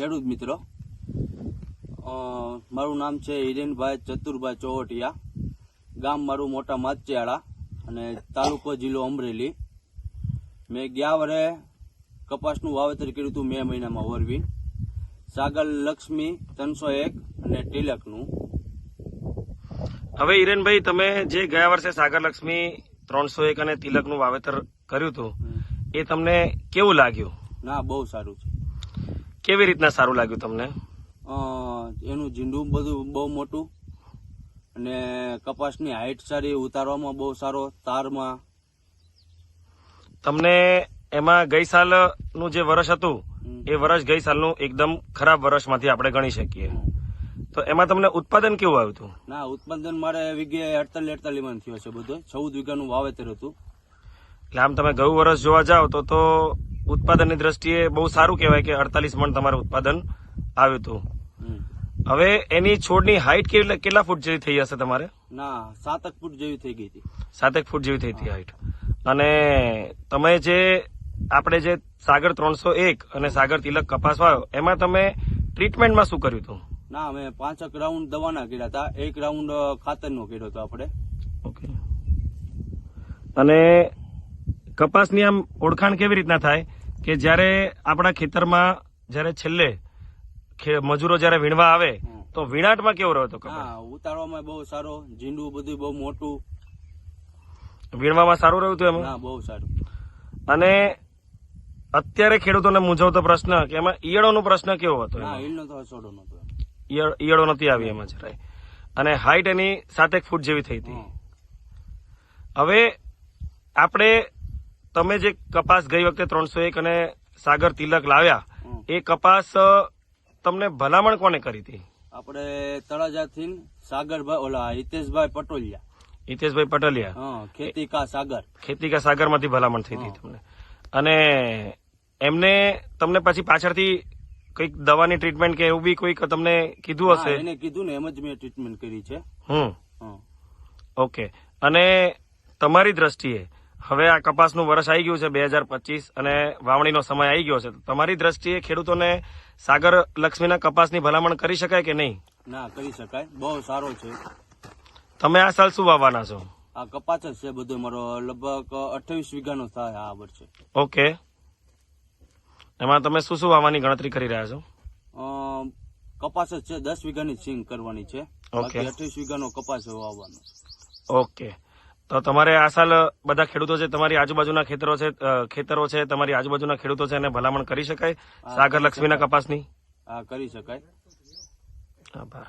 ખેડૂત મિત્રો. મારું નામ છે હિરેનભાઈ ચતુરભાઈ ચોવટિયા. ગામ મારું મોટા માચિયાળા અને તાલુકો જિલ્લો અમરેલી. મેં ગયા વરે કપાસનું વાવેતર કર્યું હતું મે મહિનામાં વરવી સાગર લક્ષ્મી ત્રણસો એક અને તિલકનું. હવે હિરેનભાઈ તમે જે ગયા વર્ષે સાગર લક્ષ્મી ત્રણસો એક અને તિલકનું વાવેતર કર્યું હતું એ તમને કેવું લાગ્યું? ના બહુ સારું છે. કેવી રીતના સારું લાગ્યું તમને? એનું ઝીંડું બધું બહુ મોટું અને કપાસની હાઈટ સારી ઉતારવામાં બહુ સારો તારમાં. તમને એમાં ગઈ સાલનું જે વર્ષ હતું એ વર્ષ ગઈ સાલનું એકદમ ખરાબ વર્ષમાંથી આપણે ગણી શકીએ. તો એમાં તમને ઉત્પાદન કેવું આવ્યું હતું? ના ઉત્પાદન મારે વીઘે અડતાલીસ અડતાલીસ મણ થયો છે બધો. ચૌદ વીઘાનું વાવેતર હતું. એટલે આમ તમે ગયું વર્ષ જોવા જાઓ તો તો ઉત્પાદનની દ્રષ્ટિએ બહુ સારું કહેવાય કે અડતાલીસ મણ તમારું ઉત્પાદન આવ્યું હતું. હવે એની છોડની હાઈટ કેટલા કેટલા ફૂટ જેવી થઈ હશે તમારે? ના સાતક ફૂટ જેવી થઈ ગઈ હતી. સાતેક ફૂટ જેવી થઈ હતી હાઈટ અને તમે જે આપણે જે સાગર ત્રણસો એક અને સાગર તિલક કપાસ વાયો એમાં તમે ટ્રીટમેન્ટમાં શું કર્યું હતું? ના અમે પાંચક રાઉન્ડ દવાના કર્યા હતા. એક રાઉન્ડ ખાતરનો કર્યો હતો આપણે. ઓકે. અને કપાસની આમ ઓળખાણ કેવી રીતના થાય? કે જ્યારે આપણા ખેતરમાં જ્યારે છેલ્લે મજૂરો જ્યારે વીણવા આવે તો વીણાટમાં કેવો રહ્યો હતો હા ઉતારવામાં બહુ સારો ઝીંડું બધું બહુ મોટું. વીણવામાં સારું રહ્યું હતું એમાં? બહુ સારું. અને અત્યારે ખેડૂતોને મૂંઝવતો પ્રશ્ન કે એમાં ઈયળોનો પ્રશ્ન કેવો હતો ઈયળ- ઈયળો નથી આવી એમાં જરાય. અને હાઈટ એની સાતેક ફૂટ જેવી થઈ હતી. હવે આપણે તમે જે કપાસ ગઈ વખતે ત્રણસો એક અને સાગર તિલક લાવ્યા એ કપાસ તમને ભલામણ કોને કરી હતી? આપણે તળાજાથી સાગરભાઈ ઓલા હિતેશભાઈ પટોલિયા. હિતેશભાઈ પટોલિયા. ખેતી કા સાગર. ખેતી કા સાગરમાંથી ભલામણ થઈ હતી તમને. અને એમને તમને પછી પાછળથી કંઈક દવાની ટ્રીટમેન્ટ કે એવું બી કોઈક તમને કીધું હશે? એને કીધું ને એમ જ મેં ટ્રીટમેન્ટ કરી છે. હમ. ઓકે. અને તમારી દ્રષ્ટિએ હવે આ કપાસનું વર્ષ આવી ગયું છે બે હજાર પચીસ અને વાવણીનો સમય આવી ગયો છે. તમારી દ્રષ્ટિએ ખેડૂતોને સાગર લક્ષ્મીના કપાસની ભલામણ કરી શકાય કે નહીં? ના કરી શકાય. બહુ સારો છે. તમે આ સાલ શું વાવવાના છો? આ કપાસ જ છે બધો મારો. લગભગ અઠ્યાવીસ વીઘાનો થાય આ વર્ષે. ઓકે. એમાં તમે શું શું વાવવાની ગણતરી કરી રહ્યા છો? કપાસ જ છે. દસ વીઘાની સિંગ કરવાની છે. ઓકે. અઠ્યાવીસ વીઘાનો કપાસ વાવવાનો. ઓકે. તો તમારે આ સાલ બધા ખેડૂતો છે તમારી આજુબાજુના ખેતરો છે ખેતરો છે તમારી આજુબાજુના ખેડૂતો છે એને ભલામણ કરી શકાય? સાગર લક્ષ્મીના કપાસની? કરી શકાય. આભાર